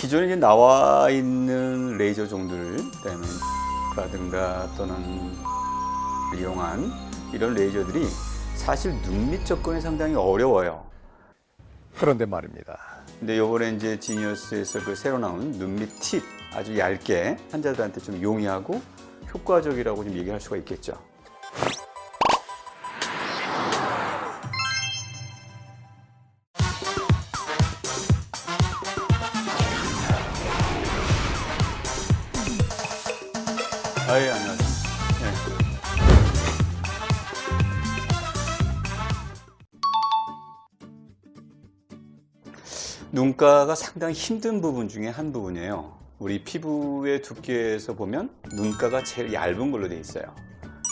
기존에 이제 나와 있는 레이저 종들, 그다음에 라든가 또는 이용한 이런 레이저들이 사실 눈밑 접근이 상당히 어려워요. 그런데 말입니다. 근데 요번에 이제 지니어스에서 그 새로 나온 눈밑 팁 아주 얇게 환자들한테 좀 용이하고 효과적이라고 좀 얘기할 수가 있겠죠. 아 예 안녕하세요. 네. 눈가가 상당히 힘든 부분 중에 한 부분이에요. 우리 피부의 두께에서 보면 눈가가 제일 얇은 걸로 돼 있어요.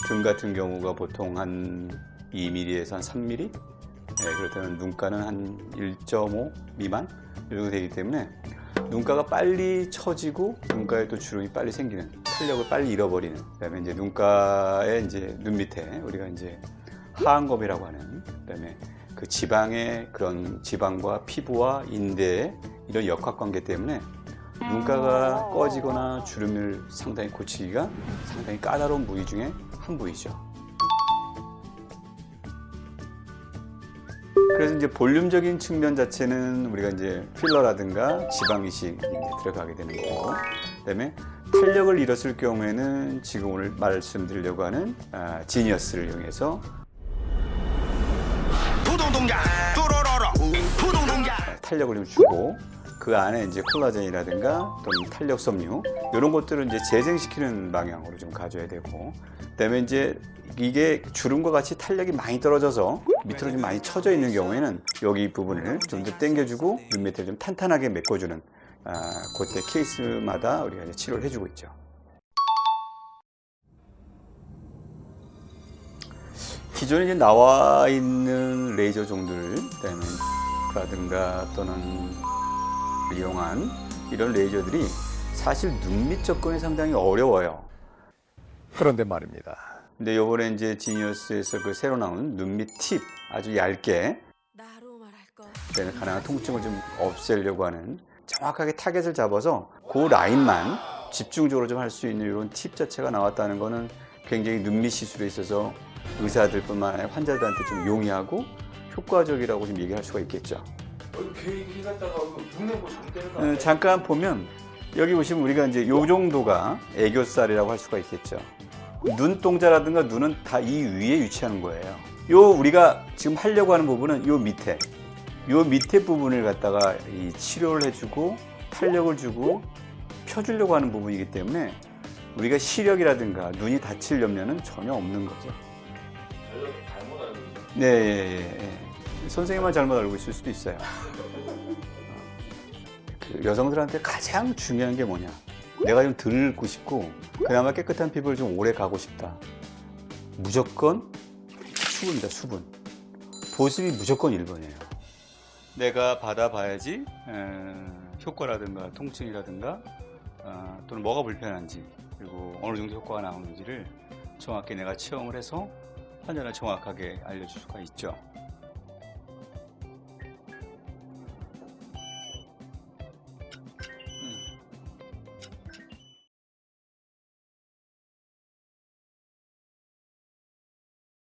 등 같은 경우가 보통 한 2mm에서 한 3mm? 네, 그렇다면 눈가는 한 1.5 미만? 이 정도 되기 때문에 눈가가 빨리 처지고 눈가에 또 주름이 빨리 생기는 탄력을 빨리 잃어버리는 그다음에 이제 눈가의 이제 눈 밑에 우리가 이제 하안검이라고 하는 그다음에 그 지방의 그런 지방과 피부와 인대의 이런 역학관계 때문에 눈가가 꺼지거나 주름을 상당히 고치기가 상당히 까다로운 부위 중에 한 부위죠. 그래서 이제 볼륨적인 측면 자체는 우리가 이제 필러라든가 지방 이제 들어가게 되는 거고, 그다음에 탄력을 잃었을 경우에는 지금 오늘 말씀드리려고 하는 아, 지니어스를 이용해서. 탄력을 좀 주고 그 안에 이제 콜라겐이라든가 또는 탄력 섬유 이런 것들을 이제 재생시키는 방향으로 좀 가져야 되고 그다음에 이제 이게 주름과 같이 탄력이 많이 떨어져서 밑으로 좀 많이 처져 있는 경우에는 여기 부분을 좀 더 당겨주고 눈 밑에 좀 탄탄하게 메꿔주는 아, 그때 케이스마다 우리가 이제 치료를 해주고 있죠. 기존에 이제 나와 있는 레이저 종들, 그다음에 라든가 또는 이용한 이런 레이저들이 사실 눈밑 접근이 상당히 어려워요. 그런데 말입니다. 근데 요번에 이제 지니어스에서 그 새로 나온 눈밑 팁 아주 얇게 그다음에 가능한 통증을 좀 없애려고 하는 정확하게 타겟을 잡아서 그 라인만 집중적으로 좀 할 수 있는 이런 팁 자체가 나왔다는 거는 굉장히 눈밑 시술에 있어서 의사들뿐만 아니라 환자들한테 좀 용이하고 효과적이라고 좀 얘기할 수가 있겠죠. 어, 잠깐 보면 여기 보시면 우리가 이제 요 정도가 애교살이라고 할 수가 있겠죠. 눈동자라든가 눈은 다 이 위에 위치하는 거예요. 요 우리가 지금 하려고 하는 부분은 요 밑에, 요 밑에 부분을 갖다가 이 치료를 해주고 탄력을 주고 펴주려고 하는 부분이기 때문에 우리가 시력이라든가 눈이 다칠 염려는 전혀 없는 거죠. 있는 네, 예, 예, 예. 선생님만 잘못 알고 있을 수도 있어요. 그 여성들한테 가장 중요한 게 뭐냐? 내가 좀덜 늙고 싶고 그나마 깨끗한 피부를 좀 오래 가고 싶다. 무조건 수분입니다, 수분. 보습이 무조건 1번이에요. 내가 받아봐야지 에, 효과라든가 통증이라든가 어, 또는 뭐가 불편한지 그리고 어느 정도 효과가 나오는지를 정확히 내가 체험을 해서 환자를 정확하게 알려줄 수가 있죠.